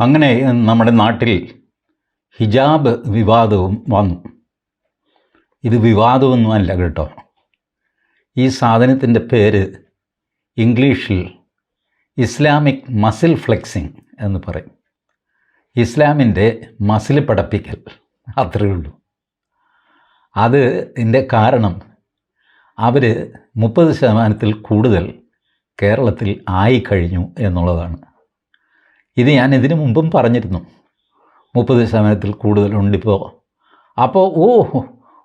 അങ്ങനെ നമ്മുടെ നാട്ടിൽ ഹിജാബ് വിവാദവും വന്നു. ഇത് വിവാദമൊന്നും അല്ല കേട്ടോ. ഈ സാധനത്തിന്റെ പേര് ഇംഗ്ലീഷിൽ ഇസ്ലാമിക് മസിൽ ഫ്ലെക്സിങ് എന്ന് പറയും. ഇസ്ലാമിന്റെ മസിൽ പടപ്പിക്കൽ അത്രയേ ഉള്ളൂ. അത് ഇതിന്റെ കാരണം അവർ മുപ്പത് ശതമാനത്തിൽ കൂടുതൽ കേരളത്തിൽ ആയിക്കഴിഞ്ഞു എന്നുള്ളതാണ്. ഇത് ഞാൻ ഇതിനു മുമ്പും പറഞ്ഞിരുന്നു. മുപ്പത് ശതമാനത്തിൽ കൂടുതലുണ്ടിപ്പോൾ അപ്പോൾ ഓ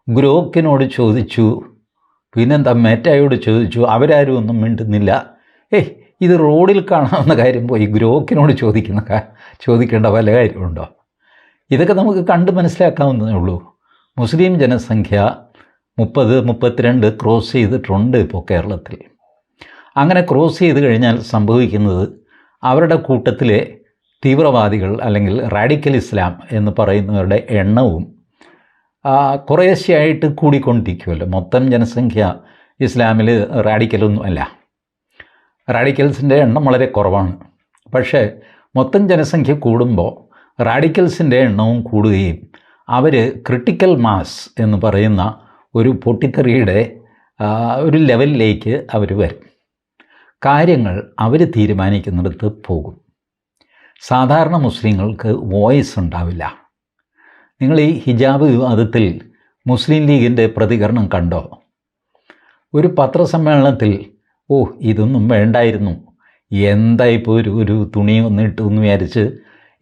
ഗ്രോക്കിനോട് ചോദിച്ചു. പിന്നെന്താ മേറ്റായോട് ചോദിച്ചു. അവരാരും ഒന്നും മിണ്ടുന്നില്ല. ഏയ് ഇത് റോഡിൽ കാണാവുന്ന കാര്യം പോയി ഗ്രോക്കിനോട് ചോദിക്കുന്ന ചോദിക്കേണ്ട വല്ല കാര്യമുണ്ടോ ഇതൊക്കെ നമുക്ക് കണ്ട് മനസ്സിലാക്കാവുന്നതേ ഉള്ളൂ. മുസ്ലിം ജനസംഖ്യ മുപ്പത് മുപ്പത്തിരണ്ട് ക്രോസ് ചെയ്തിട്ടുണ്ട് ഇപ്പോൾ കേരളത്തിൽ. അങ്ങനെ ക്രോസ് ചെയ്ത് കഴിഞ്ഞാൽ സംഭവിക്കുന്നത് അവരുടെ കൂട്ടത്തിലെ തീവ്രവാദികൾ അല്ലെങ്കിൽ റാഡിക്കൽ ഇസ്ലാം എന്ന് പറയുന്നവരുടെ എണ്ണവും കുറേശ്ശെയായിട്ട് കൂടിക്കൊണ്ടിരിക്കുമല്ലോ മൊത്തം ജനസംഖ്യ ഇസ്ലാമിൽ റാഡിക്കലൊന്നും അല്ല. റാഡിക്കൽസിന്റെ എണ്ണം വളരെ കുറവാണ്. പക്ഷേ മൊത്തം ജനസംഖ്യ കൂടുമ്പോൾ റാഡിക്കൽസിന്റെ എണ്ണവും കൂടുകയും അവർ ക്രിട്ടിക്കൽ മാസ് എന്ന് പറയുന്ന ഒരു പൊട്ടിത്തെറിയുടെ ഒരു ലെവലിലേക്ക് അവർ വരും. കാര്യങ്ങൾ അവർ തീരുമാനിക്കുന്നിടത്ത് പോകും. സാധാരണ മുസ്ലിങ്ങൾക്ക് വോയിസ് ഉണ്ടാവില്ല. നിങ്ങൾ ഈ ഹിജാബ് വിവാദത്തിൽ മുസ്ലിം ലീഗിന്റെ പ്രതികരണം കണ്ടോ? ഒരു പത്രസമ്മേളനത്തിൽ ഓ ഇതൊന്നും വേണ്ടായിരുന്നു. എന്തായിപ്പോൾ ഒരു ഒരു തുണി ഒന്ന് ഇട്ടു എന്ന് വിചാരിച്ച്?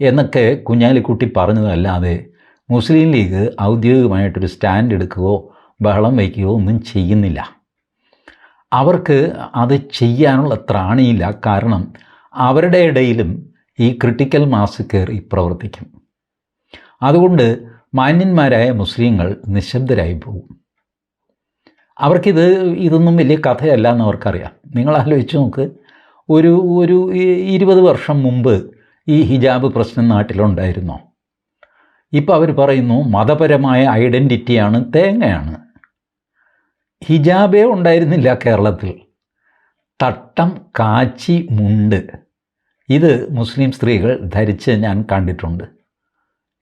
എന്നൊക്കെ കുഞ്ഞാലിക്കുട്ടി പറഞ്ഞതല്ലാതെ മുസ്ലിം ലീഗ് ഔദ്യോഗികമായിട്ടൊരു സ്റ്റാൻഡ് എടുക്കുകയോ ബഹളം വയ്ക്കുകയോ ഒന്നും ചെയ്യുന്നില്ല. അവർക്ക് അത് ചെയ്യാനുള്ള ത്രാണിയില്ല. കാരണം അവരുടെ ഇടയിലും ഈ ക്രിട്ടിക്കൽ മാസ് കയറി പ്രവർത്തിക്കും. അതുകൊണ്ട് മാന്യന്മാരായ മുസ്ലിങ്ങൾ നിശബ്ദരായി പോകും. അവർക്കിത് ഇതൊന്നും വലിയ കഥയല്ല എന്ന് അവർക്കറിയാം. നിങ്ങൾ ആലോചിച്ച് നോക്ക് ഒരു ഒരു ഇരുപത് വർഷം മുമ്പ് ഈ ഹിജാബ് പ്രശ്നം നാട്ടിലുണ്ടായിരുന്നോ? ഇപ്പോൾ അവർ പറയുന്നു മതപരമായ ഐഡന്റിറ്റിയാണ് തേങ്ങയാണ്. ഹിജാബേ ഉണ്ടായിരുന്നില്ല കേരളത്തിൽ. തട്ടം കാച്ചി മുണ്ട്. ഇത് മുസ്ലിം സ്ത്രീകൾ ധരിച്ച് ഞാൻ കണ്ടിട്ടുണ്ട്.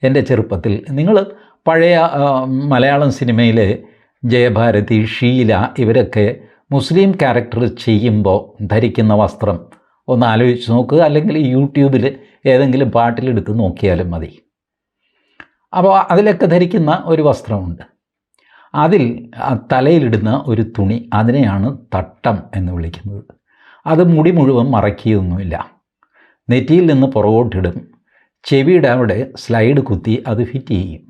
എന്റെ ചെറുപ്പത്തിൽ നിങ്ങൾ പഴയ മലയാളം സിനിമയിലെ ജയഭാരതി ഷീല ഇവരൊക്കെ മുസ്ലിം ക്യാരക്ടർ ചെയ്യുമ്പോൾ ധരിക്കുന്ന വസ്ത്രം ഒന്ന് ആലോചിച്ച് നോക്കുക അല്ലെങ്കിൽ യൂട്യൂബിൽ ഏതെങ്കിലും പാട്ടിലെടുത്ത് നോക്കിയാലും മതി. അപ്പോൾ അതിലൊക്കെ ധരിക്കുന്ന ഒരു വസ്ത്രമുണ്ട്. അതിൽ തലയിലിടുന്ന ഒരു തുണി അതിനെയാണ് തട്ടം എന്ന് വിളിക്കുന്നത്. അത് മുടി മുഴുവൻ മറക്കിയൊന്നുമില്ല. നെറ്റിയിൽ നിന്ന് പുറകോട്ടിടും. ചെവിയുടെ അവിടെ സ്ലൈഡ് കുത്തി അത് ഫിറ്റ് ചെയ്യും.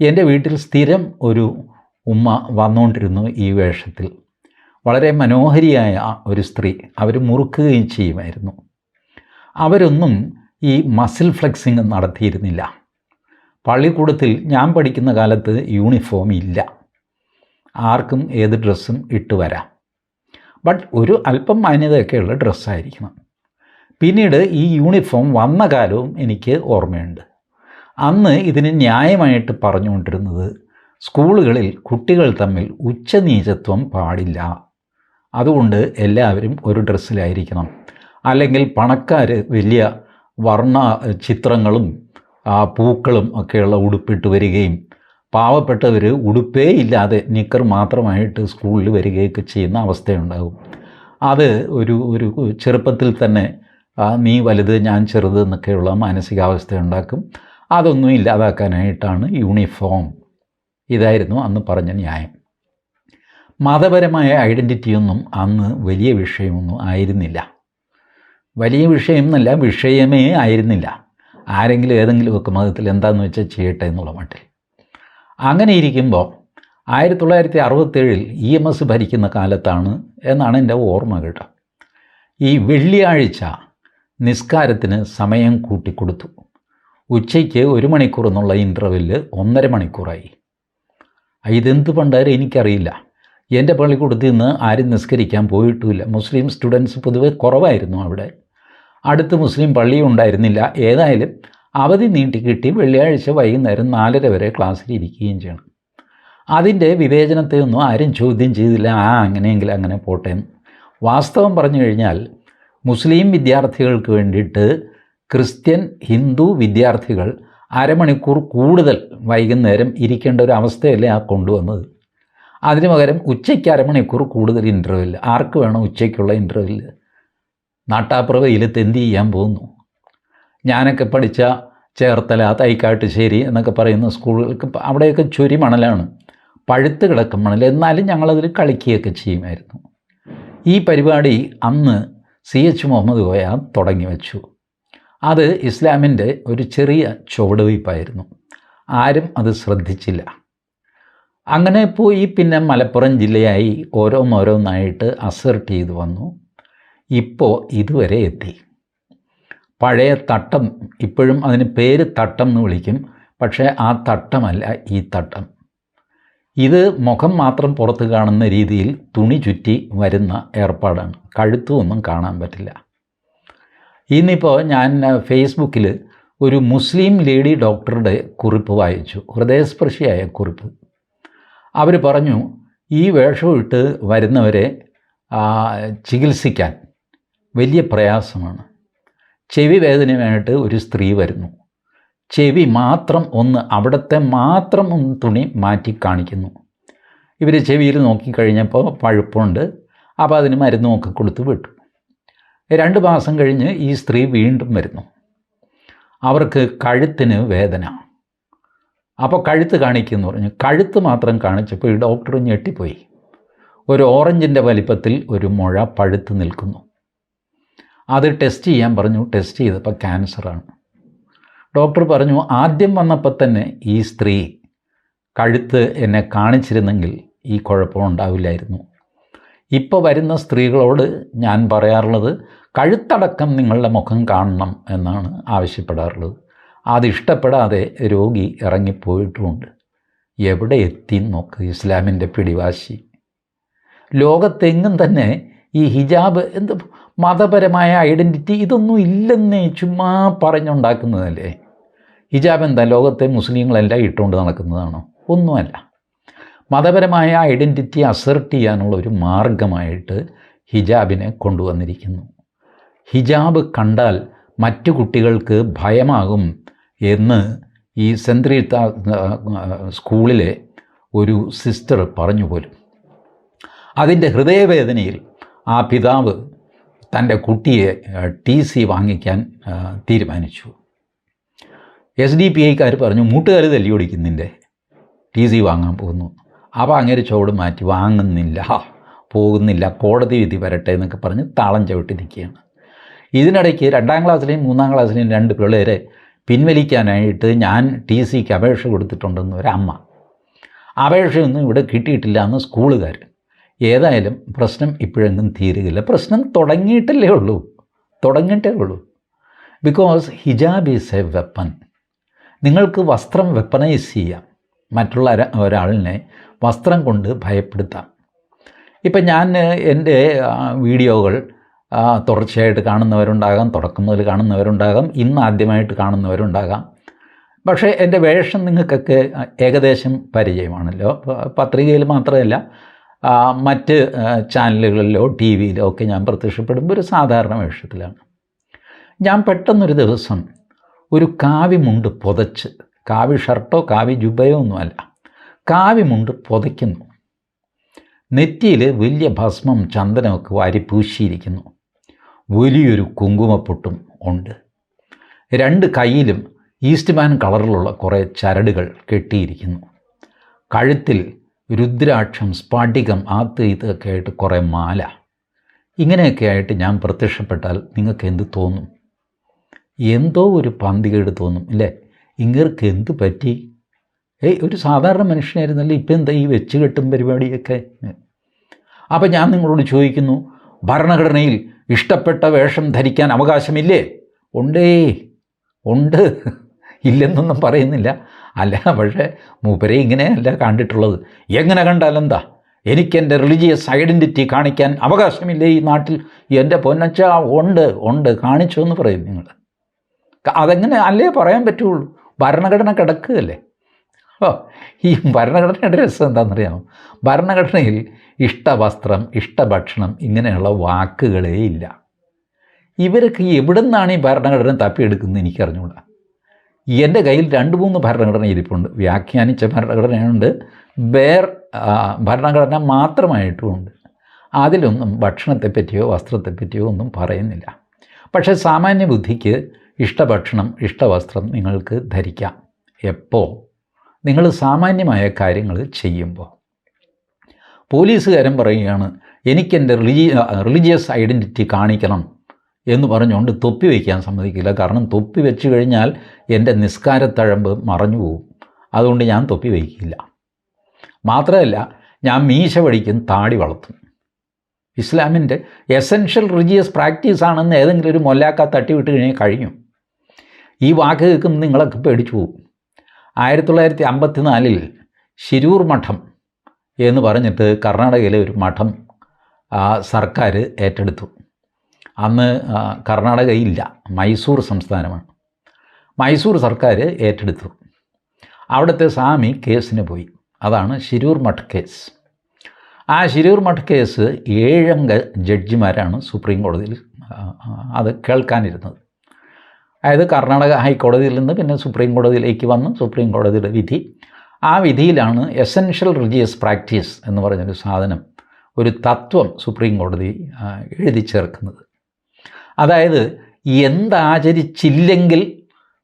എന്റെ വീട്ടിൽ സ്ഥിരം ഒരു ഉമ്മ വന്നുകൊണ്ടിരുന്നു ഈ വേഷത്തിൽ. വളരെ മനോഹരിയായ ഒരു സ്ത്രീ അവർ മുറുക്കുകയും ചെയ്യുമായിരുന്നു. അവരൊന്നും ഈ മസിൽ ഫ്ലെക്സിങ് നടത്തിയിരുന്നില്ല. പള്ളിക്കൂടത്തിൽ ഞാൻ പഠിക്കുന്ന കാലത്ത് യൂണിഫോം ഇല്ല. ആർക്കും ഏത് ഡ്രസ്സും ഇട്ട് വരാം ബട്ട് ഒരു അല്പം മാന്യതയൊക്കെയുള്ള ഡ്രസ്സായിരിക്കണം പിന്നീട് ഈ യൂണിഫോം വന്ന കാലവും എനിക്ക് ഓർമ്മയുണ്ട്. അന്ന് ഇതിന് ന്യായമായിട്ട് പറഞ്ഞുകൊണ്ടിരുന്നത് സ്കൂളുകളിൽ കുട്ടികൾ തമ്മിൽ ഉച്ചനീചത്വം പാടില്ല. അതുകൊണ്ട് എല്ലാവരും ഒരു ഡ്രസ്സിലായിരിക്കണം. അല്ലെങ്കിൽ പണക്കാർ വലിയ വർണ ചിത്രങ്ങളും പൂക്കളും ഒക്കെയുള്ള ഉടുപ്പിട്ട് വരികയും പാവപ്പെട്ടവർ ഉടുപ്പേ ഇല്ലാതെ നിക്കർ മാത്രമായിട്ട് സ്കൂളിൽ വരികയൊക്കെ ചെയ്യുന്ന അവസ്ഥയുണ്ടാകും. അത് ഒരു ഒരു ചെറുപ്പത്തിൽ തന്നെ നീ വലുത് ഞാൻ ചെറുത് എന്നൊക്കെയുള്ള മാനസികാവസ്ഥ ഉണ്ടാക്കും അതൊന്നും ഇല്ലാതാക്കാനായിട്ടാണ് യൂണിഫോം. ഇതായിരുന്നു അന്ന് പറഞ്ഞ ന്യായം. മതപരമായ ഐഡന്റിറ്റിയൊന്നും അന്ന് വലിയ വിഷയമൊന്നും ആയിരുന്നില്ല. വലിയ വിഷയം എന്നല്ല വിഷയമേ ആയിരുന്നില്ല. ആരെങ്കിലും ഏതെങ്കിലുമൊക്കെ മതത്തിൽ എന്താണെന്ന് വെച്ചാൽ ചെയ്യട്ടെ എന്നുള്ള മട്ടിൽ. അങ്ങനെ ഇരിക്കുമ്പോൾ ആയിരത്തി തൊള്ളായിരത്തി അറുപത്തേഴിൽ ഇ എം എസ് ഭരിക്കുന്ന കാലത്താണ് എന്നാണ് എന്റെ ഓർമ്മ കേട്ടോ. ഈ വെള്ളിയാഴ്ച നിസ്കാരത്തിന് സമയം കൂട്ടിക്കൊടുത്തു. ഉച്ചയ്ക്ക് ഒരു മണിക്കൂർ എന്നുള്ള ഇന്റർവെല്ല് ഒന്നര മണിക്കൂറായി. ഇതെന്ത് പണ്ടാരും? എനിക്കറിയില്ല. എന്റെ പള്ളിക്കൂടത്തിൽ നിന്ന് ആരും നിസ്കരിക്കാൻ പോയിട്ടുമില്ല മുസ്ലിം സ്റ്റുഡൻസ് പൊതുവെ കുറവായിരുന്നു അവിടെ. അടുത്ത് മുസ്ലിം പള്ളിയും ഉണ്ടായിരുന്നില്ല. ഏതായാലും അവധി നീട്ടി കിട്ടി വെള്ളിയാഴ്ച വൈകുന്നേരം നാലര വരെ ക്ലാസ്സിൽ ഇരിക്കുകയും ചെയ്യണം. അതിന്റെ വിവേചനത്തെ ഒന്നും ആരും ചോദ്യം ചെയ്തില്ല. ആ അങ്ങനെയെങ്കിൽ അങ്ങനെ പോട്ടെ വാസ്തവം പറഞ്ഞു കഴിഞ്ഞാൽ മുസ്ലിം വിദ്യാർത്ഥികൾക്ക് വേണ്ടിയിട്ട് ക്രിസ്ത്യൻ ഹിന്ദു വിദ്യാർത്ഥികൾ അരമണിക്കൂർ കൂടുതൽ വൈകുന്നേരം ഇരിക്കേണ്ട ഒരു അവസ്ഥയല്ലേ ആ കൊണ്ടുവന്നത്. അതിന് പകരം ഉച്ചയ്ക്ക് അരമണിക്കൂർ കൂടുതൽ ഇന്റർവെൽ ആർക്ക് വേണം ഉച്ചയ്ക്കുള്ള ഇന്റർവെൽ നാട്ടാപ്രവയിൽ എന്ത് ചെയ്യാൻ പോകുന്നു? ഞാനൊക്കെ പഠിച്ച ചേർത്തല തൈക്കാട്ടുശ്ശേരി എന്നൊക്കെ പറയുന്ന സ്കൂളുകൾക്ക് അവിടെയൊക്കെ ചുരി മണലാണ്. പഴുത്ത് കിടക്കും മണൽ. എന്നാലും ഞങ്ങളതിൽ കളിക്കുകയൊക്കെ ചെയ്യുമായിരുന്നു. ഈ പരിപാടി അന്ന് സി എച്ച് മുഹമ്മദ് കോയ തുടങ്ങി വെച്ചു. അത് ഇസ്ലാമിന്റെ ഒരു ചെറിയ ചുവടുവയ്പ്പായിരുന്നു ആരും അത് ശ്രദ്ധിച്ചില്ല. അങ്ങനെ പോയി പിന്നെ മലപ്പുറം ജില്ലയായി ഓരോന്നോരോന്നായിട്ട് അസർട്ട് ചെയ്തു വന്നു. ഇപ്പോൾ ഇതുവരെ എത്തി. പഴയ തട്ടം ഇപ്പോഴും അതിന് പേര് തട്ടം എന്ന് വിളിക്കും. പക്ഷേ ആ തട്ടമല്ല ഈ തട്ടം. ഇത് മുഖം മാത്രം പുറത്ത് കാണുന്ന രീതിയിൽ തുണി ചുറ്റി വരുന്ന ഏർപ്പാടാണ്. കഴുത്തുമൊന്നും കാണാൻ പറ്റില്ല. ഇന്നിപ്പോൾ ഞാൻ ഫേസ്ബുക്കിൽ ഒരു മുസ്ലിം ലേഡി ഡോക്ടറുടെ കുറിപ്പ് വായിച്ചു. ഹൃദയസ്പർശിയായ കുറിപ്പ്. അവർ പറഞ്ഞു ഈ വേഷമിട്ട് വരുന്നവരെ ചികിത്സിക്കാൻ വലിയ പ്രയാസമാണ്. ചെവി വേദനയുമായിട്ട് ഒരു സ്ത്രീ വരുന്നു. ചെവി മാത്രം ഒന്ന് അവിടുത്തെ മാത്രം ഒന്ന് തുണി മാറ്റി കാണിക്കുന്നു. ഇവർ ചെവിയിൽ നോക്കിക്കഴിഞ്ഞപ്പോൾ പഴുപ്പുണ്ട്. അപ്പോൾ അതിന് മരുന്നുമൊക്കെ കൊടുത്ത് വിട്ടു. രണ്ട് മാസം കഴിഞ്ഞ് ഈ സ്ത്രീ വീണ്ടും വരുന്നു. അവർക്ക് കഴുത്തിന് വേദന. അപ്പോൾ കഴുത്ത് കാണിക്കുന്നു പറഞ്ഞു. കഴുത്ത് മാത്രം കാണിച്ചപ്പോൾ ഈ ഡോക്ടർ ഞെട്ടിപ്പോയി. ഒരു ഓറഞ്ചിന്റെ വലിപ്പത്തിൽ ഒരു മുഴ പഴുത്ത് നിൽക്കുന്നു. അത് ടെസ്റ്റ് ചെയ്യാൻ പറഞ്ഞു. ടെസ്റ്റ് ചെയ്തപ്പോൾ ക്യാൻസറാണ്. ഡോക്ടർ പറഞ്ഞു ആദ്യം വന്നപ്പോൾ തന്നെ ഈ സ്ത്രീ കഴുത്ത് എന്നെ കാണിച്ചിരുന്നെങ്കിൽ ഈ കുഴപ്പം ഉണ്ടാവില്ലായിരുന്നു. ഇപ്പോൾ വരുന്ന സ്ത്രീകളോട് ഞാൻ പറയാറുള്ളത് കഴുത്തടക്കം നിങ്ങളുടെ മുഖം കാണണം എന്നാണ് ആവശ്യപ്പെടാറുള്ളത്. അതിഷ്ടപ്പെടാതെ രോഗി ഇറങ്ങിപ്പോയിട്ടുമുണ്ട് എവിടെ എത്തി നോക്ക് ഇസ്ലാമിന്റെ പിടിവാശി. ലോകത്തെങ്ങും തന്നെ ഈ ഹിജാബ് എന്ത് മതപരമായ ഐഡന്റിറ്റി ഇതൊന്നും ഇല്ലെന്നേ ചുമ്മാ പറഞ്ഞുണ്ടാക്കുന്നതല്ലേ? ഹിജാബ് എന്താ? ലോകത്തെ മുസ്ലിങ്ങളെല്ലാം ഇട്ടുകൊണ്ട് നടക്കുന്നതാണോ? ഒന്നുമല്ല. മതപരമായ ഐഡന്റിറ്റി അസർട്ട് ചെയ്യാനുള്ള ഒരു മാർഗമായിട്ട് ഹിജാബിനെ കൊണ്ടുവന്നിരിക്കുന്നു. ഹിജാബ് കണ്ടാൽ മറ്റു കുട്ടികൾക്ക് ഭയമാകും എന്ന് ഈ സെൻട്രീത്ത സ്കൂളിലെ ഒരു സിസ്റ്റർ പറഞ്ഞു പോലും അതിന്റെ ഹൃദയവേദനയിൽ ആ പിതാവ് തന്റെ കുട്ടിയെ ടി സി വാങ്ങിക്കാൻ തീരുമാനിച്ചു. എസ് ഡി പി ഐക്കാർ പറഞ്ഞു മൂട്ടുകാർ തല്ലി ഓടിക്കുന്നിന്റെ ടി സി വാങ്ങാൻ പോകുന്നു. അപ്പോൾ അങ്ങനെ ചുവട് മാറ്റി വാങ്ങുന്നില്ല. പോകുന്നില്ല. കോടതി വിധി വരട്ടെ എന്നൊക്കെ പറഞ്ഞ് താളം ചവിട്ടിരിക്കുകയാണ് ഇതിനിടയ്ക്ക് രണ്ടാം ക്ലാസ്സിലെയും മൂന്നാം ക്ലാസ്സിലെയും രണ്ട് പിള്ളേരെ പിൻവലിക്കാനായിട്ട് ഞാൻ ടി സിക്ക് അപേക്ഷ കൊടുത്തിട്ടുണ്ടെന്ന് ഒരമ്മ അപേക്ഷയൊന്നും ഇവിടെ കിട്ടിയിട്ടില്ല എന്ന് സ്കൂളുകാർ ഏതായാലും പ്രശ്നം ഇപ്പോഴെങ്കിലും തീരുകയില്ല. പ്രശ്നം തുടങ്ങിയിട്ടല്ലേ ഉള്ളൂ. തുടങ്ങിയിട്ടേ ഉള്ളൂ. Because hijab is a weapon നിങ്ങൾക്ക് വസ്ത്രം വെപ്പനൈസ് ചെയ്യാം. മറ്റുള്ള ഒര- ഒരാളിനെ വസ്ത്രം കൊണ്ട് ഭയപ്പെടുത്താം. ഇപ്പം ഞാൻ എന്റെ വീഡിയോകൾ തുടർച്ചയായിട്ട് കാണുന്നവരുണ്ടാകാം തുടക്കം മുതൽ കാണുന്നവരുണ്ടാകാം ഇന്ന് ആദ്യമായിട്ട് കാണുന്നവരുണ്ടാകാം. പക്ഷേ എന്റെ വേഷം നിങ്ങൾക്കൊക്കെ ഏകദേശം പരിചയമാണല്ലോ. പത്രികയിൽ മാത്രമല്ല മറ്റ് ചാനലുകളിലോ ടി വിയിലോ ഒക്കെ ഞാൻ പ്രത്യക്ഷപ്പെടുമ്പോൾ ഒരു സാധാരണ വേഷത്തിലാണ്. ഞാൻ പെട്ടെന്നൊരു ദിവസം ഒരു കാവിമുണ്ട് പുതച്ച്. കാവി ഷർട്ടോ കാവി ജുബയോ ഒന്നുമല്ല. കാവിമുണ്ട് പുതയ്ക്കുന്നു. നെറ്റിയിൽ വലിയ ഭസ്മം ചന്ദനമൊക്കെ വാരി പൂശിയിരിക്കുന്നു. വലിയൊരു കുങ്കുമപ്പൊട്ടും ഉണ്ട്. രണ്ട് കൈയിലും ഈസ്റ്റ് മാൻ കളറിലുള്ള കുറേ ചരടുകൾ കെട്ടിയിരിക്കുന്നു. കഴുത്തിൽ രുദ്രാക്ഷം സ്പാട്ടികം ആത്ത് ഇതൊക്കെ ആയിട്ട് കുറേ മാല. ഇങ്ങനെയൊക്കെ ആയിട്ട് ഞാൻ പ്രത്യക്ഷപ്പെട്ടാൽ നിങ്ങൾക്ക് എന്ത് തോന്നും? എന്തോ ഒരു പന്തികേട് തോന്നും അല്ലേ ഇങ്ങർക്ക് എന്ത് പറ്റി? ഏയ് ഒരു സാധാരണ മനുഷ്യനായിരുന്നല്ലോ ഇപ്പം എന്താ ഈ വെച്ച് കെട്ടും പരിപാടിയൊക്കെ? അപ്പം ഞാൻ നിങ്ങളോട് ചോദിക്കുന്നു ഭരണഘടനയിൽ ഇഷ്ടപ്പെട്ട വേഷം ധരിക്കാൻ അവകാശമില്ലേ? ഉണ്ടേ ഉണ്ട്. ഇല്ലെന്നൊന്നും പറയുന്നില്ല. അല്ല പക്ഷേ മൂപ്പരെ ഇങ്ങനെയല്ല കണ്ടിട്ടുള്ളത്. എങ്ങനെ കണ്ടാലെന്താ എനിക്കെന്റെ റിലീജിയസ് ഐഡന്റിറ്റി കാണിക്കാൻ അവകാശമില്ലേ ഈ നാട്ടിൽ? എന്റെ പൊന്നച്ച ഉണ്ട് ഉണ്ട്. കാണിച്ചു എന്ന് പറയും നിങ്ങൾ. അതെങ്ങനെ അല്ലേ പറയാൻ പറ്റുള്ളൂ? ഭരണഘടന കിടക്കുകയല്ലേ? ഓ ഈ ഭരണഘടനയുടെ രസം എന്താണെന്നറിയാമോ? ഭരണഘടനയിൽ ഇഷ്ടവസ്ത്രം ഇഷ്ടഭക്ഷണം ഇങ്ങനെയുള്ള വാക്കുകളേ ഇല്ല. ഇവരൊക്കെ എവിടെ നിന്നാണ് ഈ ഭരണഘടന തപ്പിയെടുക്കുന്നത് എനിക്കറിഞ്ഞുകൂടാ എന്റെ കയ്യിൽ രണ്ട് മൂന്ന് ഭരണഘടന ഇരിപ്പുണ്ട്. വ്യാഖ്യാനിച്ച ഭരണഘടനയുണ്ട്. വേർ ഭരണഘടന മാത്രമായിട്ടുമുണ്ട്. അതിലൊന്നും ഭക്ഷണത്തെപ്പറ്റിയോ വസ്ത്രത്തെപ്പറ്റിയോ ഒന്നും പറയുന്നില്ല. പക്ഷേ സാമാന്യ ബുദ്ധിക്ക് ഇഷ്ടഭക്ഷണം ഇഷ്ടവസ്ത്രം നിങ്ങൾക്ക് ധരിക്കാം. എപ്പോൾ നിങ്ങൾ സാമാന്യമായ കാര്യങ്ങൾ ചെയ്യുമ്പോൾ പോലീസുകാരൻ പറയുകയാണ് എനിക്കെന്റെ റിലീ റിലീജിയസ് ഐഡന്റിറ്റി കാണിക്കണം എന്ന് പറഞ്ഞുകൊണ്ട് തൊപ്പി വയ്ക്കാൻ സമ്മതിക്കില്ല. കാരണം തൊപ്പി വെച്ച് കഴിഞ്ഞാൽ എന്റെ നിസ്കാരത്തഴമ്പ് മറഞ്ഞു പോകും. അതുകൊണ്ട് ഞാൻ തൊപ്പി വയ്ക്കില്ല മാത്രമല്ല ഞാൻ മീശ വടിക്കും താടി വളർത്തും. ഇസ്ലാമിന്റെ എസെൻഷ്യൽ റിലീജിയസ് പ്രാക്ടീസ് ആണെന്ന് ഏതെങ്കിലും ഒരു മൊല്ലാക്ക തട്ടിവിട്ട് കഴിഞ്ഞാൽ കഴിഞ്ഞു. ഈ വാക്ക് കേൾക്കുമ്പോൾ നിങ്ങളൊക്കെ പേടിച്ചു പോകും. ആയിരത്തി തൊള്ളായിരത്തി അമ്പത്തി നാലിൽ ശിരൂർ മഠം എന്ന് പറഞ്ഞിട്ട് കർണാടകയിലെ ഒരു മഠം സർക്കാർ ഏറ്റെടുത്തു. അന്ന് കർണാടകയില്ല മൈസൂർ സംസ്ഥാനമാണ്. മൈസൂർ സർക്കാർ ഏറ്റെടുത്തു. അവിടുത്തെ സ്വാമി കേസിന് പോയി. അതാണ് ശിരൂർ മഠ് കേസ്. ആ ശിരൂർ മഠ് കേസ് ഏഴംഗ ജഡ്ജിമാരാണ് സുപ്രീം കോടതിയിൽ അത് കേൾക്കാനിരുന്നത്. അതായത് കർണാടക ഹൈക്കോടതിയിൽ നിന്ന് പിന്നെ സുപ്രീം കോടതിയിലേക്ക് വന്ന് സുപ്രീം കോടതിയുടെ വിധി. ആ വിധിയിലാണ് എസെൻഷ്യൽ റിലീജിയസ് പ്രാക്ടീസ് എന്ന് പറഞ്ഞൊരു സാധനം ഒരു തത്വം സുപ്രീം കോടതി എഴുതി ചേർക്കുന്നത്. അതായത് എന്താചരിച്ചില്ലെങ്കിൽ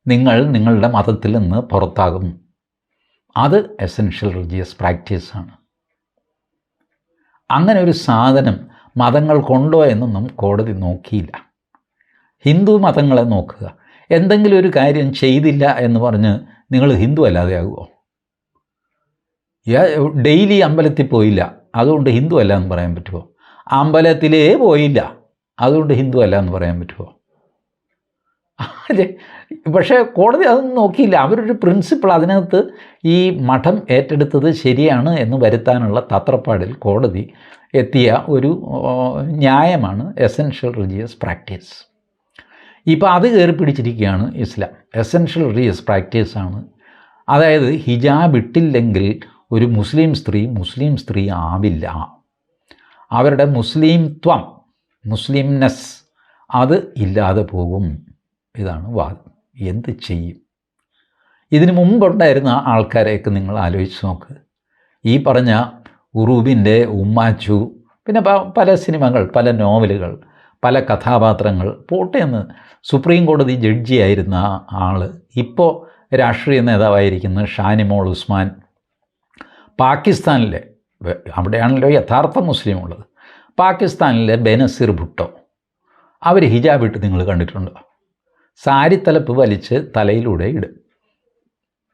നിങ്ങൾ നിങ്ങളുടെ മതത്തിൽ നിന്ന് പുറത്താകും അത് എസെൻഷ്യൽ റിലീജിയസ് പ്രാക്ടീസാണ് അങ്ങനെ ഒരു സാധനം മതങ്ങൾ കൊണ്ടോ എന്നൊന്നും കോടതി നോക്കിയില്ല. ഹിന്ദു മതങ്ങളെ നോക്കുക. എന്തെങ്കിലും ഒരു കാര്യം ചെയ്തില്ല എന്ന് പറഞ്ഞ് നിങ്ങൾ ഹിന്ദു അല്ലാതെയാകുമോ ഡെയിലി അമ്പലത്തിൽ പോയില്ല. അതുകൊണ്ട് ഹിന്ദു അല്ല എന്ന് പറയാൻ പറ്റുമോ അമ്പലത്തിലേ പോയില്ല. അതുകൊണ്ട് ഹിന്ദു അല്ല എന്ന് പറയാൻ പറ്റുമോ പക്ഷേ കോടതി അതൊന്നും നോക്കിയില്ല. അവരൊരു പ്രിൻസിപ്പിൾ. അതിനകത്ത് ഈ മഠം ഏറ്റെടുത്തത് ശരിയാണ് എന്ന് വരുത്താനുള്ള തത്രപ്പാടിൽ കോടതി എത്തിയ ഒരു ന്യായമാണ്. Essential religious practice. ഇപ്പോൾ അത് കയറി പിടിച്ചിരിക്കുകയാണ് ഇസ്ലാം. എസെൻഷ്യൽ റീസ് പ്രാക്ടീസാണ് അതായത് ഹിജാബ് ഇട്ടില്ലെങ്കിൽ ഒരു മുസ്ലിം സ്ത്രീ മുസ്ലിം സ്ത്രീ ആവില്ല. അവരുടെ മുസ്ലിം ത്വം മുസ്ലിംനെസ് അത് ഇല്ലാതെ പോകും. ഇതാണ് വാദം. എന്ത് ചെയ്യും? ഇതിനു മുമ്പുണ്ടായിരുന്ന ആൾക്കാരെയൊക്കെ നിങ്ങൾ ആലോചിച്ച് നോക്ക്. ഈ പറഞ്ഞ ഉറൂബിന്റെ ഉമ്മാച്ചു പിന്നെ പല സിനിമകൾ പല നോവലുകൾ. പല കഥാപാത്രങ്ങൾ. പോട്ടെ എന്ന് സുപ്രീം കോടതി ജഡ്ജിയായിരുന്ന ആൾ ഇപ്പോൾ രാഷ്ട്രീയ നേതാവായിരിക്കുന്ന ഷാനിമോൾ ഉസ്മാൻ. പാകിസ്ഥാനിലെ അവിടെയാണല്ലോ യഥാർത്ഥ മുസ്ലിം ഉള്ളത്. പാകിസ്ഥാനിലെ ബെനസിർ ഭുട്ടോ. അവർ ഹിജാബ് ഇട്ട് നിങ്ങൾ കണ്ടിട്ടുണ്ടോ? സാരിത്തലപ്പ് വലിച്ച് തലയിലൂടെ ഇടും.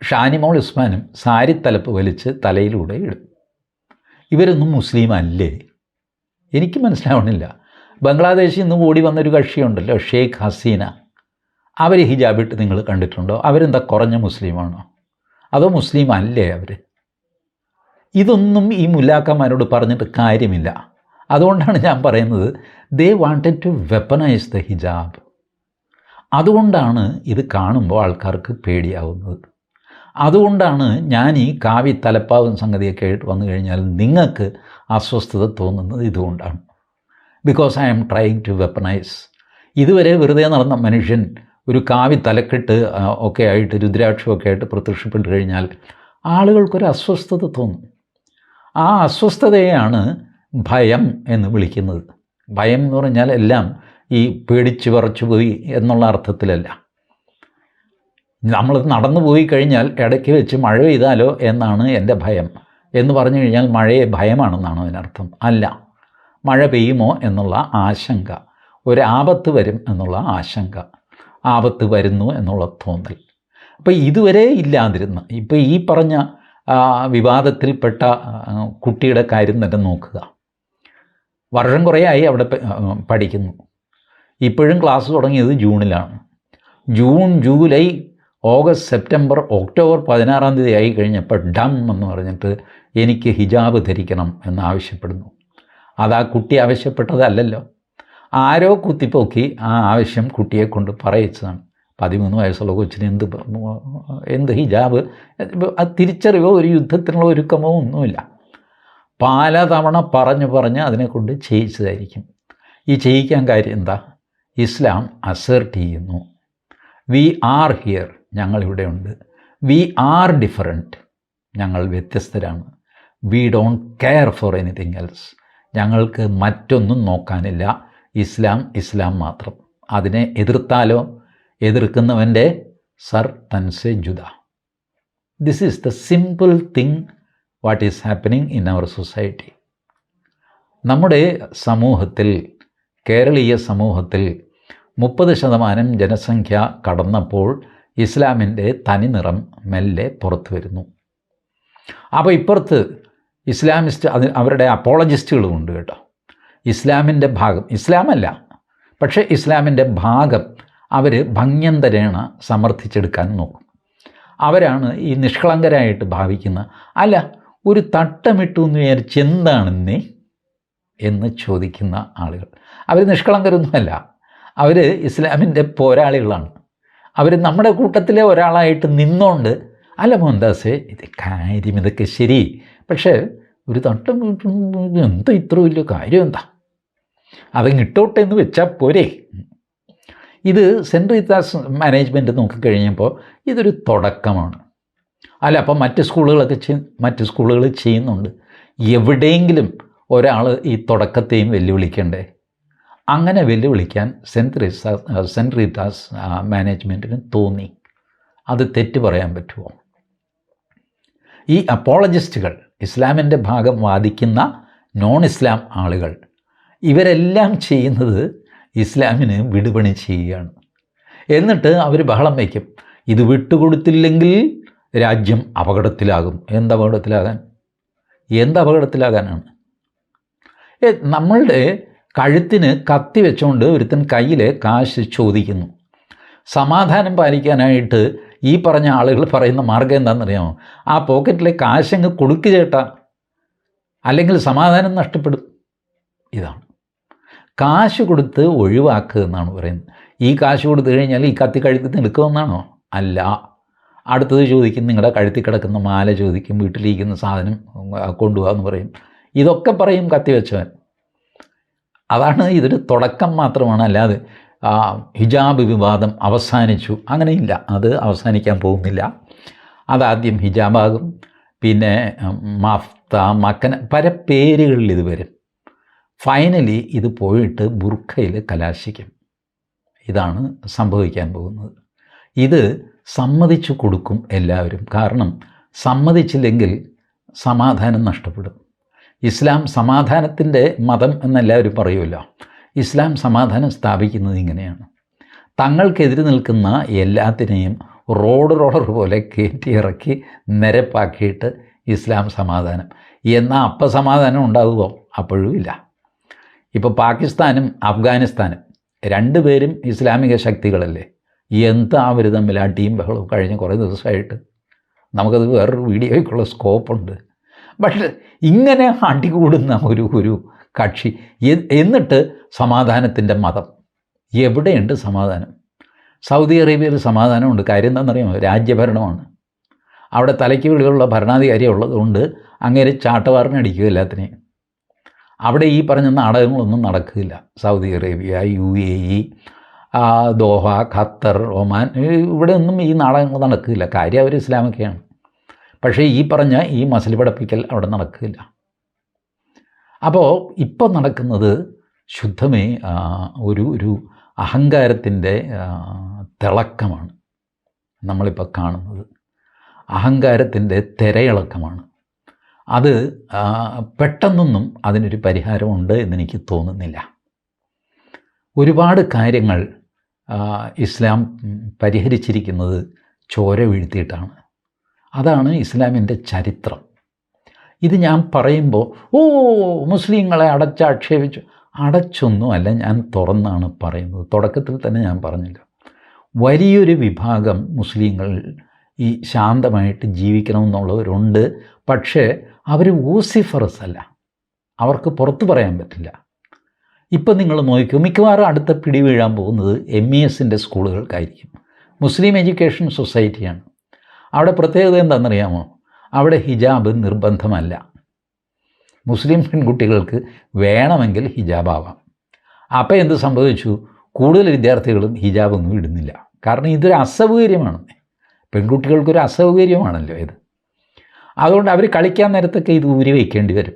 ഷാനിമോൾ ഉസ്മാനും സാരിത്തലപ്പ് വലിച്ച് തലയിലൂടെ ഇടും. ഇവരൊന്നും മുസ്ലിം അല്ലേ? എനിക്ക് മനസ്സിലാവണില്ല. ബംഗ്ലാദേശിൽ നിന്ന് ഓടി വന്നൊരു കക്ഷിയുണ്ടല്ലോ ഷെയ്ഖ് ഹസീന. അവർ ഹിജാബിട്ട് നിങ്ങൾ കണ്ടിട്ടുണ്ടോ? അവരെന്താ കുറഞ്ഞ മുസ്ലിമാണോ? അതോ മുസ്ലിം അല്ലേ അവർ ഇതൊന്നും ഈ മുല്ലാക്കന്മാരോട് പറഞ്ഞിട്ട് കാര്യമില്ല. അതുകൊണ്ടാണ് ഞാൻ പറയുന്നത് they wanted to weaponise the ഹിജാബ്. അതുകൊണ്ടാണ് ഇത് കാണുമ്പോൾ ആൾക്കാർക്ക് പേടിയാവുന്നത്. അതുകൊണ്ടാണ് ഞാൻ ഈ കാവി തലപ്പാവും സംഗതിയൊക്കെ ആയിട്ട് വന്നു കഴിഞ്ഞാൽ നിങ്ങൾക്ക് അസ്വസ്ഥത തോന്നുന്നത് ഇതുകൊണ്ടാണ്. Because I am trying to weaponise ഇതുവരെ വെറുതെ നടന്ന മനുഷ്യൻ ഒരു കാവി തലക്കെട്ട് ആ, ഒക്കെ ആയിട്ട് രുദ്രാക്ഷമൊക്കെ ആയിട്ട് പ്രത്യക്ഷപ്പെട്ട് കഴിഞ്ഞാൽ ആളുകൾക്കൊരു അസ്വസ്ഥത തോന്നും. ആ അസ്വസ്ഥതയെയാണ് ഭയം എന്ന് വിളിക്കുന്നത്. ഭയം എന്ന് പറഞ്ഞാൽ എല്ലാം ഈ പേടിച്ച് വിറച്ചു പോയി എന്നുള്ള അർത്ഥത്തിലല്ല. നമ്മൾ നടന്നു പോയി കഴിഞ്ഞാൽ ഇടയ്ക്ക് വെച്ച് മഴ പെയ്താലോ എന്നാണ് എന്റെ ഭയം. എന്ന് പറഞ്ഞു കഴിഞ്ഞാൽ മഴയെ ഭയമാണെന്നാണ് അതിനർത്ഥം. അല്ല. മഴ പെയ്യുമോ എന്നുള്ള ആശങ്ക. ഒരു ആപത്ത് വരും എന്നുള്ള ആശങ്ക. ആപത്ത് വരുന്നു എന്നുള്ള തോന്നൽ. അപ്പോൾ ഇതുവരെ ഇല്ലാതിരുന്ന ഇപ്പോൾ ഈ പറഞ്ഞ വിവാദത്തിൽപ്പെട്ട കുട്ടിയുടെ കാര്യം തന്നെ നോക്കുക. വർഷം കുറേയായി അവിടെ പഠിക്കുന്നു. ഇപ്പോഴും ക്ലാസ് തുടങ്ങിയത് ജൂണിലാണ്. June July August September October പതിനാറാം തീയതി ആയി കഴിഞ്ഞപ്പോൾ ഡം എന്ന് പറഞ്ഞിട്ട് എനിക്ക് ഹിജാബ് ധരിക്കണം എന്ന് ആവശ്യപ്പെടുന്നു. അത് ആ കുട്ടി ആവശ്യപ്പെട്ടതല്ലല്ലോ ആരോ കുത്തിപ്പോക്കി ആ ആവശ്യം കുട്ടിയെ കൊണ്ട് പറയിച്ചതാണ്. പതിമൂന്ന് വയസ്സുള്ള കൊച്ചിന് എന്ത് എന്ത് ഹിജാബ്? അത് തിരിച്ചറിവോ? ഒരു യുദ്ധത്തിനുള്ള ഒരുക്കമോ? ഒന്നുമില്ല. പലതവണ പറഞ്ഞു പറഞ്ഞ് അതിനെക്കൊണ്ട് ചെയ്യിച്ചതായിരിക്കും. ഈ ചെയ്യിക്കാൻ കാര്യം എന്താ? ഇസ്ലാം അസേർട്ട് ചെയ്യുന്നു. വി ആർ ഹിയർ ഞങ്ങളിവിടെ ഉണ്ട്. വി ആർ ഡിഫറന്റ് ഞങ്ങൾ വ്യത്യസ്തരാണ്. We don't care for anything else ഞങ്ങൾക്ക് മറ്റൊന്നും നോക്കാനില്ല. ഇസ്ലാം ഇസ്ലാം മാത്രം. അതിനെ എതിർത്താലോ? എതിർക്കുന്നവന്റെ സർ തൻസെ ജുദ. This is the simple thing what is happening in our society നമ്മുടെ സമൂഹത്തിൽ കേരളീയ സമൂഹത്തിൽ മുപ്പത് ശതമാനം ജനസംഖ്യ കടന്നപ്പോൾ ഇസ്ലാമിന്റെ തനിനിറം മെല്ലെ പുറത്തു വരുന്നു അപ്പോൾ ഇപ്പുറത്ത് ഇസ്ലാമിസ്റ്റ് അത് അവരുടെ അപ്പോളജിസ്റ്റുകളും ഉണ്ട് കേട്ടോ. ഇസ്ലാമിന്റെ ഭാഗം ഇസ്ലാമല്ല പക്ഷേ ഇസ്ലാമിന്റെ ഭാഗം അവർ ഭംഗ്യന്തരേണ സമർത്ഥിച്ചെടുക്കാൻ നോക്കും. അവരാണ് ഈ നിഷ്കളങ്കരായിട്ട് ഭാവിക്കുന്ന അല്ല ഒരു തട്ടമിട്ടു എന്ന് വിചാരിച്ച് എന്താണെന്നേ എന്ന് ചോദിക്കുന്ന ആളുകൾ. അവർ നിഷ്കളങ്കരൊന്നുമല്ല. അവർ ഇസ്ലാമിന്റെ പോരാളികളാണ്. അവർ നമ്മുടെ കൂട്ടത്തിലെ ഒരാളായിട്ട് നിന്നുകൊണ്ട് അല്ല മോഹൻദാസേ ഇത് കാര്യം ഇതൊക്കെ ശരി പക്ഷേ ഒരു തട്ടം എന്താ ഇത്ര വലിയ കാര്യം എന്താ? അതങ്ങിട്ടോട്ടെ എന്ന് വെച്ചാൽ പോരെ. ഇത് സെന്റ് റീത്താസ് മാനേജ്മെന്റ് നോക്കിക്കഴിഞ്ഞപ്പോൾ ഇതൊരു തുടക്കമാണ്. അല്ല അപ്പം മറ്റ് സ്കൂളുകളൊക്കെ ചെയ് മറ്റ് സ്കൂളുകൾ ചെയ്യുന്നുണ്ട്. എവിടെയെങ്കിലും ഒരാൾ ഈ തുടക്കത്തെയും വെല്ലുവിളിക്കണ്ടേ? അങ്ങനെ വെല്ലുവിളിക്കാൻ സെന്റ് റീസാസ് സെന്റ് മാനേജ്മെന്റിന് തോന്നി. അത് തെറ്റ് പറയാൻ പറ്റുമോ ഈ അപ്പോളജിസ്റ്റുകൾ ഇസ്ലാമിന്റെ ഭാഗം വാദിക്കുന്ന നോൺ ഇസ്ലാം ആളുകൾ. ഇവരെല്ലാം ചെയ്യുന്നത് ഇസ്ലാമിന് വിടുപണി ചെയ്യുകയാണ്. എന്നിട്ട് അവർ ബഹളം വയ്ക്കും. ഇത് വിട്ടുകൊടുത്തില്ലെങ്കിൽ രാജ്യം അപകടത്തിലാകും. എന്ത് അപകടത്തിലാകാൻ? എന്ത് അപകടത്തിലാകാനാണ്? നമ്മളുടെ കഴുത്തിന് കത്തി വെച്ചുകൊണ്ട് ഒരുത്തൻ കയ്യിൽ കാശ് ചോദിക്കുന്നു. സമാധാനം പാലിക്കാനായിട്ട് ഈ പറഞ്ഞ ആളുകൾ പറയുന്ന മാർഗം എന്താണെന്നറിയാമോ? ആ പോക്കറ്റിലെ കാശങ്ങ് കൊടുക്കു ചേട്ട. അല്ലെങ്കിൽ സമാധാനം നഷ്ടപ്പെടും. ഇതാണ്. കാശ് കൊടുത്ത് ഒഴിവാക്കുക എന്നാണ് പറയുന്നത്. ഈ കാശ് കൊടുത്തു കഴിഞ്ഞാൽ ഈ കത്തി കഴുത്തിൽ നിൽക്കുമെന്നാണോ അല്ല. അടുത്തത് ചോദിക്കും നിങ്ങളുടെ കഴുത്തി കിടക്കുന്ന മാല ചോദിക്കും വീട്ടിലിരിക്കുന്ന സാധനം കൊണ്ടുപോകാമെന്ന് പറയും. ഇതൊക്കെ പറയും കത്തി വെച്ചവൻ. അതാണ് ഇതൊരു തുടക്കം മാത്രമാണ്. അല്ലാതെ ഹിജാബ് വിവാദം അവസാനിച്ചു. അങ്ങനെയില്ല. അത് അവസാനിക്കാൻ പോകുന്നില്ല. അതാദ്യം ഹിജാബാകും. പിന്നെ മഫ്ത മക്കന പല പേരുകളിൽ ഇത് വരും. ഫൈനലി ഇത് പോയിട്ട് ബുർഖയിൽ കലാശിക്കും. ഇതാണ് സംഭവിക്കാൻ പോകുന്നത്. ഇത് സമ്മതിച്ചു കൊടുക്കും എല്ലാവരും. കാരണം സമ്മതിച്ചില്ലെങ്കിൽ സമാധാനം നഷ്ടപ്പെടും. ഇസ്ലാം സമാധാനത്തിന്റെ മതം എന്നെല്ലാവരും പറയുമല്ലോ. ഇസ്ലാം സമാധാനം സ്ഥാപിക്കുന്നത് ഇങ്ങനെയാണ്. തങ്ങൾക്കെതിരെ നിൽക്കുന്ന എല്ലാത്തിനെയും റോഡ് റോളർ പോലെ കയറ്റി ഇറക്കി നിരപ്പാക്കിയിട്ട് ഇസ്ലാം സമാധാനം. എന്നാൽ അപ്പം സമാധാനം ഉണ്ടാകുമോ അപ്പോഴും ഇല്ല. ഇപ്പോൾ പാകിസ്ഥാനും അഫ്ഗാനിസ്ഥാനും രണ്ടുപേരും ഇസ്ലാമിക ശക്തികളല്ലേ? എന്താ അവർ തമ്മിൽ ആ ടീം ബഹളവും കഴിഞ്ഞ കുറേ ദിവസമായിട്ട്. നമുക്കത് വേറൊരു വീഡിയോയ്ക്കുള്ള സ്കോപ്പുണ്ട്. പക്ഷേ ഇങ്ങനെ അടികൂടുന്ന ഒരു ഒരു കക്ഷി എന്നിട്ട് സമാധാനത്തിന്റെ മതം. എവിടെയുണ്ട് സമാധാനം? സൗദി അറേബ്യയിൽ സമാധാനമുണ്ട്. കാര്യം എന്താണെന്നറിയാമോ? രാജ്യഭരണമാണ്. അവിടെ തലയ്ക്ക് വെളിയുള്ള ഭരണാധികാരി ഉള്ളതുകൊണ്ട് അങ്ങേര് ചാട്ടവാറിനടിക്കുക എല്ലാത്തിനെയും. അവിടെ ഈ പറഞ്ഞ നാടകങ്ങളൊന്നും നടക്കില്ല. Saudi Arabia U A E Doha Qatar Oman ഇവിടെ ഒന്നും ഈ നാടകങ്ങൾ നടക്കില്ല. കാര്യം അവർ ഇസ്ലാമൊക്കെയാണ്. പക്ഷേ ഈ പറഞ്ഞ ഈ മസിൽ പഠിപ്പിക്കൽ അവിടെ നടക്കില്ല. അപ്പോൾ ഇപ്പോൾ നടക്കുന്നത് ശുദ്ധമേ ഒരു ഒരു അഹങ്കാരത്തിന്റെ തിളക്കമാണ് നമ്മളിപ്പോൾ കാണുന്നത്. അഹങ്കാരത്തിന്റെ തിരയിളക്കമാണ്. അത് പെട്ടെന്നൊന്നും അതിനൊരു പരിഹാരമുണ്ട് എന്നെനിക്ക് തോന്നുന്നില്ല. ഒരുപാട് കാര്യങ്ങൾ ഇസ്ലാം പരിഹരിച്ചിരിക്കുന്നത് ചോര വീഴ്ത്തിയിട്ടാണ്. അതാണ് ഇസ്ലാമിന്റെ ചരിത്രം. ഇത് ഞാൻ പറയുമ്പോൾ ഓ മുസ്ലിങ്ങളെ അടച്ചാക്ഷേപിച്ചു. അടച്ചൊന്നുമല്ല ഞാൻ തുറന്നാണ് പറയുന്നത്. തുടക്കത്തിൽ തന്നെ ഞാൻ പറഞ്ഞില്ല. വലിയൊരു വിഭാഗം മുസ്ലിങ്ങൾ ഈ ശാന്തമായിട്ട് ജീവിക്കണമെന്നുള്ളവരുണ്ട്. പക്ഷേ അവർ ഊസിഫറസ് അല്ല. അവർക്ക് പുറത്തു പറയാൻ പറ്റില്ല. ഇപ്പം നിങ്ങൾ നോക്കൂ മിക്കവാറും അടുത്ത പിടി വീഴാൻ പോകുന്നത് എം ഇ എസിന്റെ സ്കൂളുകൾക്കായിരിക്കും. മുസ്ലിം എഡ്യൂക്കേഷൻ സൊസൈറ്റിയാണ്. അവിടെ പ്രത്യേകത എന്താണെന്നറിയാമോ? അവിടെ ഹിജാബ് നിർബന്ധമല്ല. മുസ്ലിം പെൺകുട്ടികൾക്ക് വേണമെങ്കിൽ ഹിജാബാവാം. അപ്പോൾ എന്ത് സംഭവിച്ചു? കൂടുതൽ വിദ്യാർത്ഥികളും ഹിജാബൊന്നും ഇടുന്നില്ല. കാരണം ഇതൊരു അസൗകര്യമാണ്. പെൺകുട്ടികൾക്കൊരു അസൗകര്യമാണല്ലോ ഇത്. അതുകൊണ്ട് അവർ കളിക്കാൻ നേരത്തൊക്കെ ഇത് ഊരി വയ്ക്കേണ്ടി വരും.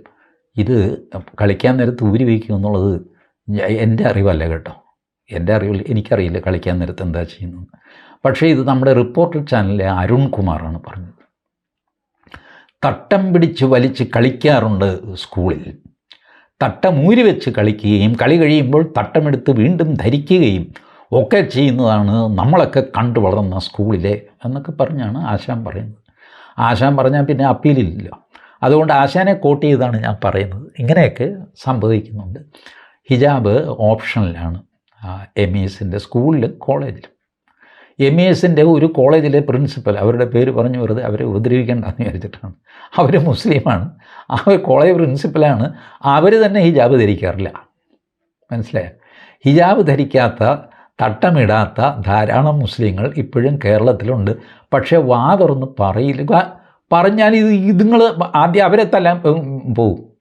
ഇത് കളിക്കാൻ നേരത്ത് ഊരി വയ്ക്കുക എന്നുള്ളത് എന്റെ അറിവല്ല കേട്ടോ. എന്റെ അറിവിൽ എനിക്കറിയില്ല കളിക്കാൻ നേരത്ത് എന്താ ചെയ്യുന്നത് പക്ഷേ ഇത് നമ്മുടെ റിപ്പോർട്ടർ ചാനലിലെ അരുൺ കുമാറാണ് പറഞ്ഞത്. തട്ടം പിടിച്ച് വലിച്ച് കളിക്കാറുണ്ട് സ്കൂളിൽ. തട്ടമൂരി വെച്ച് കളിക്കുകയും കളി കഴിയുമ്പോൾ തട്ടമെടുത്ത് വീണ്ടും ധരിക്കുകയും ഒക്കെ ചെയ്യുന്നതാണ് നമ്മളൊക്കെ കണ്ടു വളർന്ന സ്കൂളിലെ എന്നൊക്കെ പറഞ്ഞാണ് ആശാൻ പറയുന്നത്. ആശാൻ പറഞ്ഞാൽ പിന്നെ അപ്പീലില്ല അതുകൊണ്ട് ആശാനെ കോട്ട് ചെയ്താണ് ഞാൻ പറയുന്നത്. ഇങ്ങനെയൊക്കെ സംഭവിക്കുന്നുണ്ട്. ഹിജാബ് ഓപ്ഷനിലാണ് എം ഇസിന്റെ സ്കൂളിലും കോളേജിലും. എം ഇ എസിന്റെ ഒരു കോളേജിലെ പ്രിൻസിപ്പൽ അവരുടെ പേര് പറഞ്ഞു വെറുതെ അവരെ ഉപദ്രവിക്കേണ്ടെന്ന് വിചാരിച്ചിട്ടാണ്. അവർ മുസ്ലിമാണ്. ആ കോളേജ് പ്രിൻസിപ്പലാണ്. അവർ തന്നെ ഹിജാബ് ധരിക്കാറില്ല. മനസ്സിലായോ? ഹിജാബ് ധരിക്കാത്ത തട്ടമിടാത്ത ധാരാളം മുസ്ലിങ്ങൾ ഇപ്പോഴും കേരളത്തിലുണ്ട്. പക്ഷേ വാ പറയില്ല. പറഞ്ഞാൽ ഇത് ഇതുങ്ങൾ ആദ്യം അവരെ തല്ലാൻ പോവും.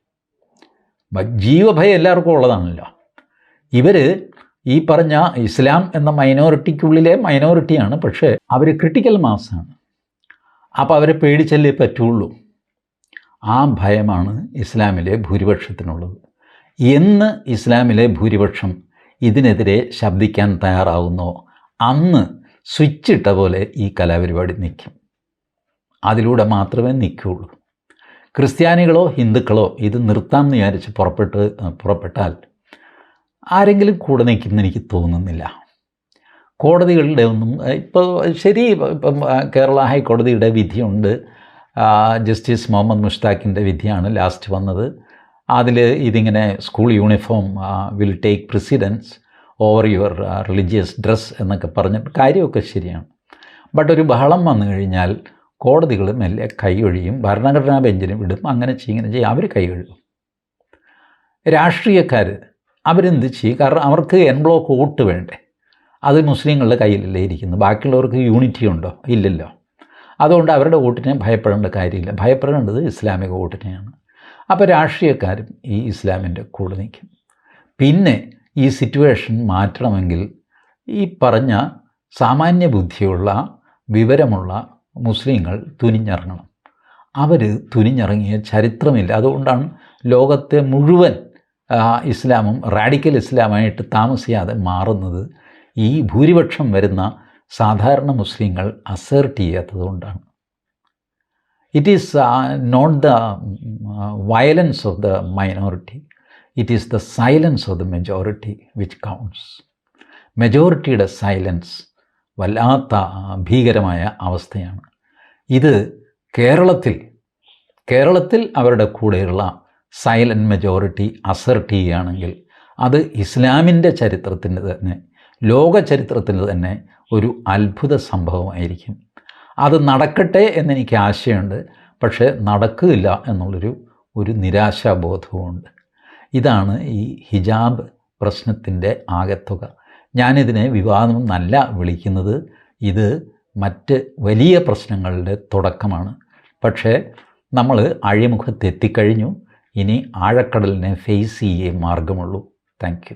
ജീവഭയം എല്ലാവർക്കും ഉള്ളതാണല്ലോ. ഇവർ ഈ പറഞ്ഞ ഇസ്ലാം എന്ന മൈനോറിറ്റിക്കുള്ളിലെ മൈനോറിറ്റിയാണ് പക്ഷേ അവർ ക്രിട്ടിക്കൽ മാസാണ് അപ്പോൾ അവരെ പേടിച്ചല്ലേ പറ്റുള്ളൂ? ആ ഭയമാണ് ഇസ്ലാമിലെ ഭൂരിപക്ഷത്തിനുള്ളത്. എന്ന് ഇസ്ലാമിലെ ഭൂരിപക്ഷം ഇതിനെതിരെ ശബ്ദിക്കാൻ തയ്യാറാവുന്നോ? അന്ന് സ്വിച്ച് ഇട്ട പോലെ ഈ കലാപരിപാടി നിൽക്കും. അതിലൂടെ മാത്രമേ നിൽക്കുകയുള്ളൂ ക്രിസ്ത്യാനികളോ ഹിന്ദുക്കളോ ഇത് നിർത്താമെന്ന് വിചാരിച്ച് പുറപ്പെട്ട് പുറപ്പെട്ടാൽ ആരെങ്കിലും കൂടെ നിൽക്കുമെന്ന് എനിക്ക് തോന്നുന്നില്ല. കോടതികളുടെ ഒന്നും ഇപ്പോൾ ശരി ഇപ്പം കേരള ഹൈക്കോടതിയുടെ വിധിയുണ്ട്. ജസ്റ്റിസ് മുഹമ്മദ് മുഷ്താഖിന്റെ വിധിയാണ് ലാസ്റ്റ് വന്നത്. അതിൽ ഇതിങ്ങനെ school uniform will take precedence over your religious dress എന്നൊക്കെ പറഞ്ഞിട്ട് കാര്യമൊക്കെ ശരിയാണ്. ബട്ട് ഒരു ബഹളം വന്നു കഴിഞ്ഞാൽ കോടതികൾ മെല്ലെ കൈയൊഴിയും ഭരണഘടനാ ബെഞ്ചിന് വിടും അങ്ങനെ ചെയ്യും ഇങ്ങനെ ചെയ്യും അവർ കൈയൊഴിയും. രാഷ്ട്രീയക്കാർ അവരെന്ത് ചെയ്യും? കാരണം അവർക്ക് എൻ ബ്ലോക്ക് വോട്ട് വേണ്ടേ? അത് മുസ്ലിങ്ങളുടെ കയ്യിലല്ലേ ഇരിക്കുന്നത്? ബാക്കിയുള്ളവർക്ക് യൂണിറ്റി ഉണ്ടോ? ഇല്ലല്ലോ. അതുകൊണ്ട് അവരുടെ വോട്ടിനെ ഭയപ്പെടേണ്ട കാര്യമില്ല. ഭയപ്പെടേണ്ടത് ഇസ്ലാമിക വോട്ടിനെയാണ്. അപ്പോൾ രാഷ്ട്രീയക്കാരും ഈ ഇസ്ലാമിന്റെ കൂടെ നിൽക്കും. പിന്നെ ഈ സിറ്റുവേഷൻ മാറ്റണമെങ്കിൽ ഈ പറഞ്ഞ സാമാന്യ ബുദ്ധിയുള്ള വിവരമുള്ള മുസ്ലിങ്ങൾ തുനിഞ്ഞിറങ്ങണം. അവർ തുനിഞ്ഞിറങ്ങിയ ചരിത്രമില്ല. അതുകൊണ്ടാണ് ലോകത്തെ മുഴുവൻ ഇസ്ലാമും റാഡിക്കൽ ഇസ്ലാമായിട്ട് താമസിയാതെ മാറുന്നത് ഈ ഭൂരിപക്ഷം വരുന്ന സാധാരണ മുസ്ലിങ്ങൾ assert ചെയ്യാത്തതുകൊണ്ടാണ് it is not the violence of the minority it is the silence of the majority which counts മെജോറിറ്റിയുടെ silence വല്ലാത്ത ഭീകരമായ അവസ്ഥയാണ്. ഇത് കേരളത്തിൽ കേരളത്തിൽ അവരുടെ കൂടെയുള്ള സൈലന്റ് മെജോറിറ്റി അസർട്ട് ചെയ്യുകയാണെങ്കിൽ അത് ഇസ്ലാമിന്റെ ചരിത്രത്തിന്റെ തന്നെ ലോക ചരിത്രത്തിന്റെ തന്നെ ഒരു അത്ഭുത സംഭവമായിരിക്കും. അത് നടക്കട്ടെ എന്നെനിക്ക് ആശയമുണ്ട് പക്ഷേ നടക്കില്ല എന്നുള്ളൊരു ഒരു നിരാശാബോധവുമുണ്ട്. ഇതാണ് ഈ ഹിജാബ് പ്രശ്നത്തിന്റെ ആകത്തുക. ഞാനിതിനെ വിവാദം നല്ല വിളിക്കുന്നത് ഇത് മറ്റ് വലിയ പ്രശ്നങ്ങളുടെ തുടക്കമാണ്. പക്ഷേ നമ്മൾ അഴിമുഖത്തെത്തിക്കഴിഞ്ഞു ഇനി ആഴക്കടലിനെ ഫേസ് ചെയ്യേ മാർഗമുള്ളൂ. Thank you